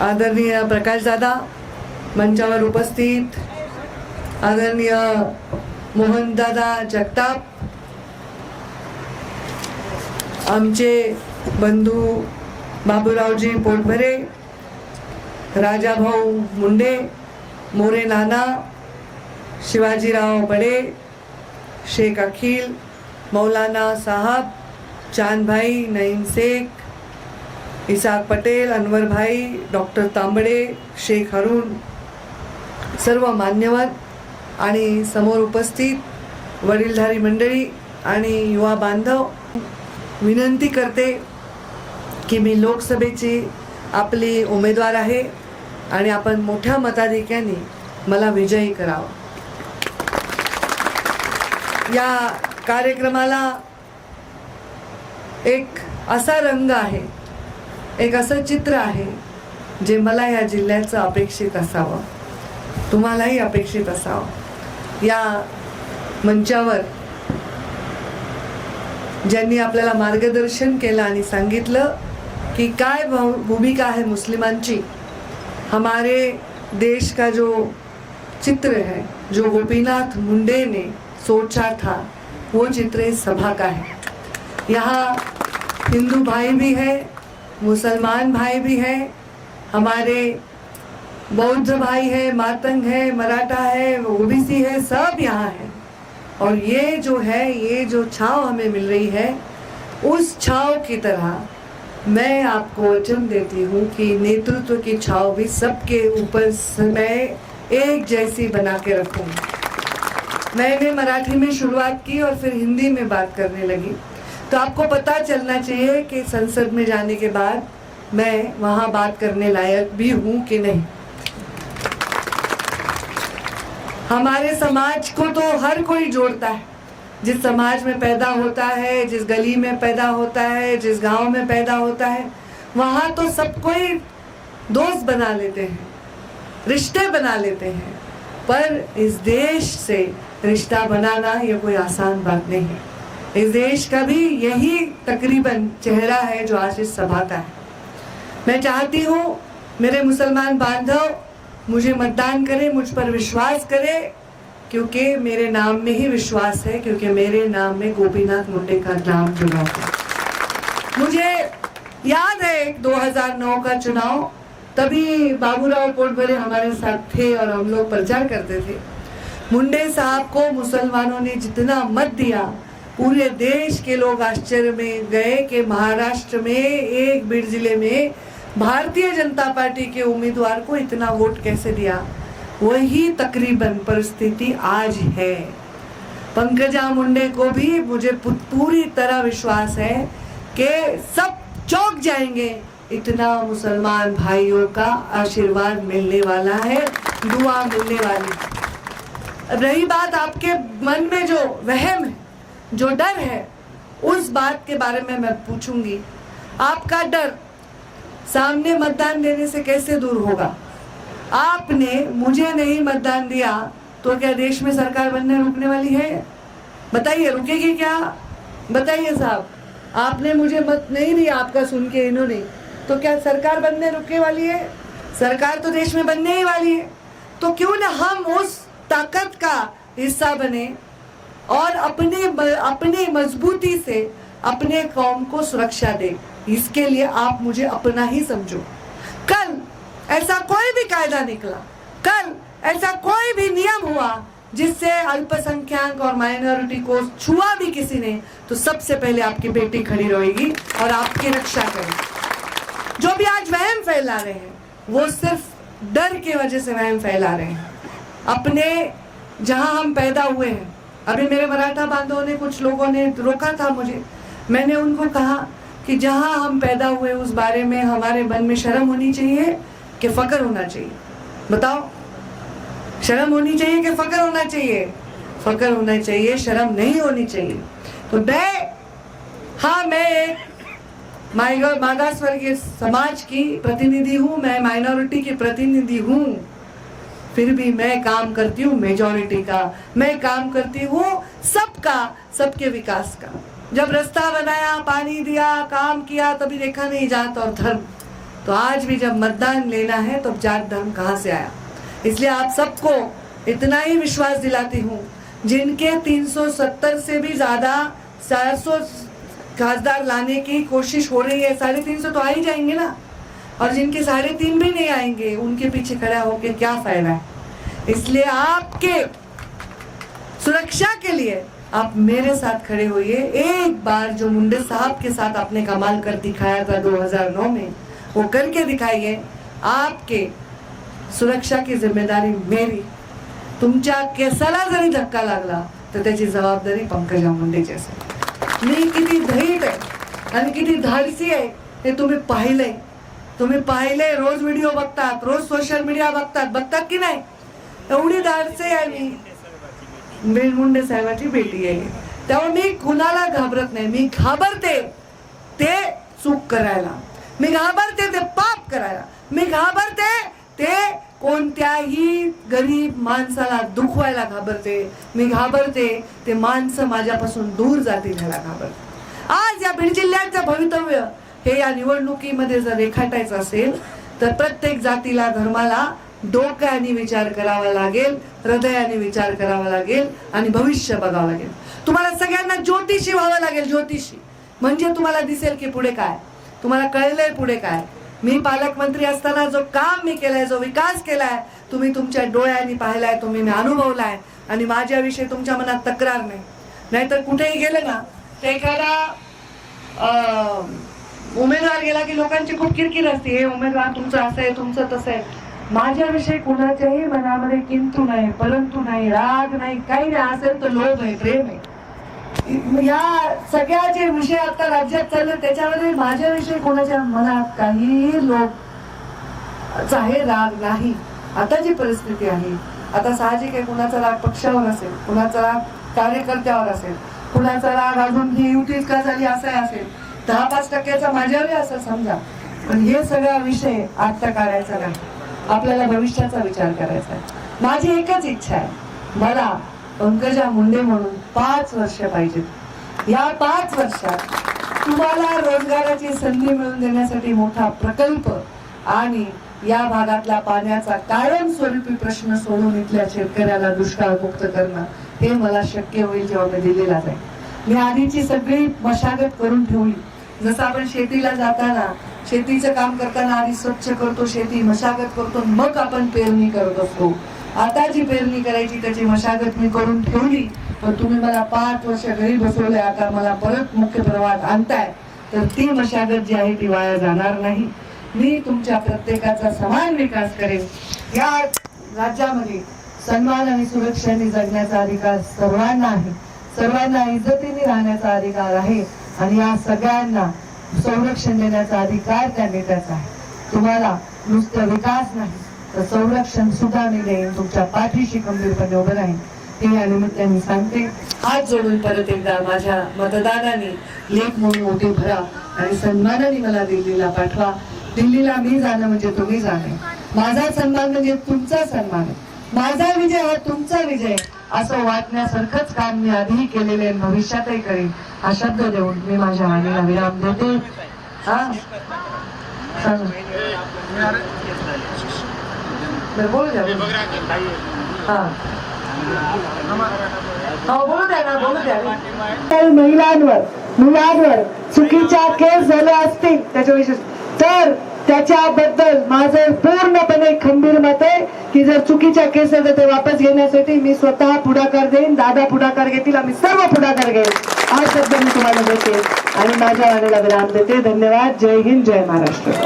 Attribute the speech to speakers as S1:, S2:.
S1: आदरणीय प्रकाशदादा मंचावर उपस्थित. आदरणीय मोहनदादा जगताप. आमचे बंधू बाबूरावजी पोटभरे राजाभाऊ मुंडे मोरे नाना शिवाजीराव बडे शेख अखिल मौलाना साहब चांदभाई नईम शेख इसाक पटेल अनवरभाई डॉक्टर तांबडे शेख हरुण सर्व मान्यवर आणि समोर उपस्थित वडीलधारी मंडळी आणि युवा बांधव विनंती करते की मी लोकसभेची आपली उमेदवार आहे आणि आपण मोठ्या मताधिक्याने मला विजयी करावं. या कार्यक्रमाला एक असा रंग आहे एक असं चित्र आहे जे मला या जिल्ह्याचं अपेक्षित असावं. तुम्हालाही अपेक्षित असावं. या मंचावर ज्यांनी आपल्याला मार्गदर्शन केलं आणि सांगितलं कि काय भूमिका है मुस्लिमांची हमारे देश का जो चित्र है जो गोपीनाथ मुंडे ने सोचा था वो चित्र इस सभा का है। यहाँ हिंदू भाई भी है मुसलमान भाई भी हैं, हमारे बौद्ध भाई है, मातंग है, मराठा है, ओबीसी है, सब यहाँ है। और ये जो है, ये जो छाव हमें मिल रही है, उस छाव की तरह मैं आपको वचन देती हूँ कि नेतृत्व की छाव भी सबके ऊपर स- मैं एक जैसी बना के रखूँ। मैंने मराठी में शुरुआत की और फिर हिंदी में बात करने लगी। तो आपको पता चलना चाहिए कि संसद में जाने के बाद मैं वहाँ बात करने लायक भी हूँ कि नहीं। हमारे समाज को तो हर कोई जोड़ता है। जिस समाज में पैदा होता है, जिस गली में पैदा होता है, जिस गाँव में पैदा होता है, वहाँ तो सब कोई दोस्त बना लेते हैं, रिश्ते बना लेते हैं। पर इस देश से रिश्ता बनाना ये कोई आसान बात नहीं है। इस देश का भी यही तकरीबन चेहरा है जो आज इस सभा का है। मैं चाहती हूँ, मेरे मुसलमान बांधव मुझे मतदान करें, मुझ पर विश्वास करें, क्योंकि मेरे नाम में ही विश्वास है, क्योंकि मेरे नाम में गोपीनाथ मुंडे का नाम जुड़ा है। मुझे याद है एक 2009 का चुनाव, तभी बाबूराव पोटभरे हमारे साथ थे और हम लोग प्रचार करते थे। मुंडे साहब को मुसलमानों ने जितना मत दिया पूरे देश के लोग आश्चर्य में गए कि महाराष्ट्र में, एक बीड़ ज़िले में भारतीय जनता पार्टी के उम्मीदवार को इतना वोट कैसे दिया? वही तकरीबन परिस्थिति आज है। पंकजा मुंडे को भी मुझे पूरी तरह विश्वास है कि सब चौक जाएँगे। इतना मुसलमान भाइयों का आशीर्वाद मिलने वाला है, दुआ मिलने वाली। रही बात आपके मन में जो वहम है जो डर है, उस बात के बारे में मैं पूछूँगी। आपका डर सामने मतदान देने से कैसे दूर होगा? आपने मुझे नहीं मतदान दिया तो क्या देश में सरकार बनने रुकने वाली है? बताइए, रुकेगी क्या? बताइए साहब, आपने मुझे मत नहीं दिया, आपका सुन के इन्होंने। तो क्या सरकार बनने रुकने वाली है? सरकार तो देश में बनने ही वाली है। तो क्यों ना हम उस ताकत का हिस्सा बने? और अपने अपनी मजबूती से अपने कौम को सुरक्षा दे। इसके लिए आप मुझे अपना ही समझो। कल ऐसा कोई भी कायदा निकला, कल ऐसा कोई भी नियम हुआ जिससे अल्पसंख्यक और माइनॉरिटी को छुआ भी किसी ने तो सबसे पहले आपकी बेटी खड़ी रहेगी और आपकी रक्षा करेगी। जो भी आज वहम फैला रहे हैं, वो सिर्फ़ डर की वजह से वहम फैला रहे हैं। अपने जहाँ हम पैदा हुए हैं अभी मेरे मराठा बांधवों ने, कुछ लोगों ने रोका था मुझे। मैंने उनको कहा कि जहाँ हम पैदा हुए, उस बारे में हमारे मन में शर्म होनी चाहिए कि फकर होना चाहिए। बताओ, शर्म होनी चाहिए कि फकर होना चाहिए? फकर होना चाहिए, शर्म नहीं होनी चाहिए। तो मैं हाँ मैं एक माइग- मागास वर्गीय समाज की प्रतिनिधि हूँ, मैं माइनॉरिटी की प्रतिनिधि हूँ। फिर भी मैं काम करती हूँ मेजोरिटी का। मैं काम करती हूँ सबका, सबके विकास का। जब रास्ता बनाया, पानी दिया, काम किया, तभी देखा नहीं जात और धर्म। तो आज भी जब मतदान लेना है तो जात धर्म कहाँ से आया? इसलिए आप सबको इतना ही विश्वास दिलाती हूँ, जिनके 370 से भी ज़्यादा 400 खासदार लाने की कोशिश हो रही है, साढ़े तीन सौ तो आ ही जाएँगे ना। और जिनके साढ़े तीन भी नहीं आएँगे, उनके पीछे खड़ा होके क्या फ़ायदा है? इसलिए आपके सुरक्षा के लिए आप मेरे साथ खड़े होइए। एक बार जो मुंडे साहब के साथ आपने कमाल कर दिखाया था 2009 में, वो करके दिखाइए। आपके सुरक्षा की ज़िम्मेदारी मेरी। तुमच्या केसाला जरी धक्का लागला तर त्याची जबाबदारी पंकजा मुंडेची असेल मी किती धैर्य आहे, आणि किती धाडसी आहे, हे तुम्ही पाहिलंय. तुम्ही पाहिले रोज व्हिडिओ बघतात रोज सोशल मीडिया बघतात बघतात की नाही? एवढी धाडसे आहे मी साहेबाची बेटी आहे. त्यामुळे मी कुणाला घाबरत नाही मी घाबरते ते चूक करायला. मी घाबरते ते पाप करायला. मी घाबरते ते कोणत्याही गरीब माणसाला दुखवायला घाबरते. मी घाबरते ते माणसं माझ्यापासून दूर जातील ह्याला घाबरते आज या बीड जिल्ह्याचं भवितव्य हे या निवडणुकीमध्ये जर रेखाटायचं असेल तर प्रत्येक जातीला धर्माला डोक्याने विचार करावा लागेल हृदयाने विचार करावा लागेल आणि भविष्य बघावं लागेल. तुम्हाला सगळ्यांना ज्योतिषी व्हावं लागेल ज्योतिषी. म्हणजे तुम्हाला दिसेल की पुढे काय? तुम्हाला कळलंय पुढे काय? मी पालकमंत्री असताना जो काम मी केलाय जो विकास केलाय तुम्ही तुमच्या डोळ्यांनी पाहिलाय तुम्ही मी अनुभवलाय आणि माझ्याविषयी तुमच्या मनात तक्रार नाही. नाहीतर कुठेही गेलं ना ते एखादा अं, उमेदवार गेला की लोकांची खूप किरकिर असते. हे उमेदवार तुमचं असं आहे तुमचं तसं आहे. माझ्याविषयी कुणाच्याही मनामध्ये किंतु नाही परंतु नाही राग नाही काही नाही असेल तर लोभ आहे प्रेम आहे. या सगळ्या जे विषय आता राज्यात चालले त्याच्यामध्ये माझ्याविषयी कोणाच्या मनात काहीही लोभ आहे राग नाही. आता जी परिस्थिती आहे आता साहजिक आहे कुणाचा राग पक्षावर असेल कुणाचा राग कार्यकर्त्यावर असेल कुणाचा राग अजून ही युतीच का झाली असा असेल. दहा पाच टक्क्याचा माझ्यावरही असं समजा. पण हे सगळा विषय आत्ता काढायचा नाही. आपल्याला भविष्याचा विचार करायचा आहे. माझी एकच इच्छा आहे. मला पंकजा मुंडे म्हणून पाच वर्ष पाहिजेत. या पाच वर्षात तुम्हाला रोजगाराची संधी मिळवून देण्यासाठी मोठा प्रकल्प आणि या भागातला पाण्याचा कायमस्वरूपी प्रश्न सोडून इथल्या शेतकऱ्याला दुष्काळ मुक्त करणं हे मला शक्य होईल जेव्हा मी दिलेला जाईल मी आधीची सगळी मशागत करून ठेवली. जसं आपण शेतीला जाताना शेतीचं काम करताना आधी स्वच्छ करतो शेती मशागत करतो मग आपण पेरणी करत असतो. आता जी पेरणी करायची त्याची मशागत मी करून ठेवली पण तुम्ही मला पाच वर्ष घरी बसवले आता मला परत मुख्य प्रवाहात आणताय तर ती मशागत जी आहे ती वाया जाणार नाही. मी तुमच्या प्रत्येकाचा समान विकास करेन. या राज्यामध्ये सन्मान आणि सुरक्षेने जगण्याचा अधिकार सर्वांना आहे. सर्वांना इज्जतीने राहण्याचा अधिकार आहे. आणि या सगळ्यांना संरक्षण देण्याचा अधिकार त्या नेत्याचा आहे. तुम्हाला नुसतं विकास नाही तर संरक्षण सुद्धा मी देईन. तुमच्या पाठीशी गंभीरपणे उभं राहीन. हे या निमित्ताने सांगते. हात जोडून परत एकदा माझ्या मतदारांनी लेख म्हणून मोठी भरा आणि सन्मानाने मला दिल्लीला पाठवा. दिल्लीला मी जाणं म्हणजे तुम्ही जाणे. माझा सन्मान म्हणजे तुमचा सन्मान माझा विजय हा तुमचा विजय असं वाटण्यासारखंच काम मी आधीही केलेले भविष्यातही करेन. हा शब्द देऊन मी माझ्या वाणीला विराम देते. बोलू द्या बोलू द्या. हो. द्या ना बोलू द्या. महिलांवर मुलांवर चुकीच्या केस झाल्या असतील त्याच्याविषयी. तर त्याच्याबद्दल माझं पूर्णपणे खंबीर मत आहे की जर चुकीच्या केस आहेत तर ते वापस घेण्यासाठी मी स्वतः पुढाकार देईन दादा पुढाकार घेतील आम्ही सर्व पुढाकार घेईन. हा शब्द मी तुम्हाला देते आणि माझ्या वाणीला विराम देते. धन्यवाद. जय हिंद जय महाराष्ट्र.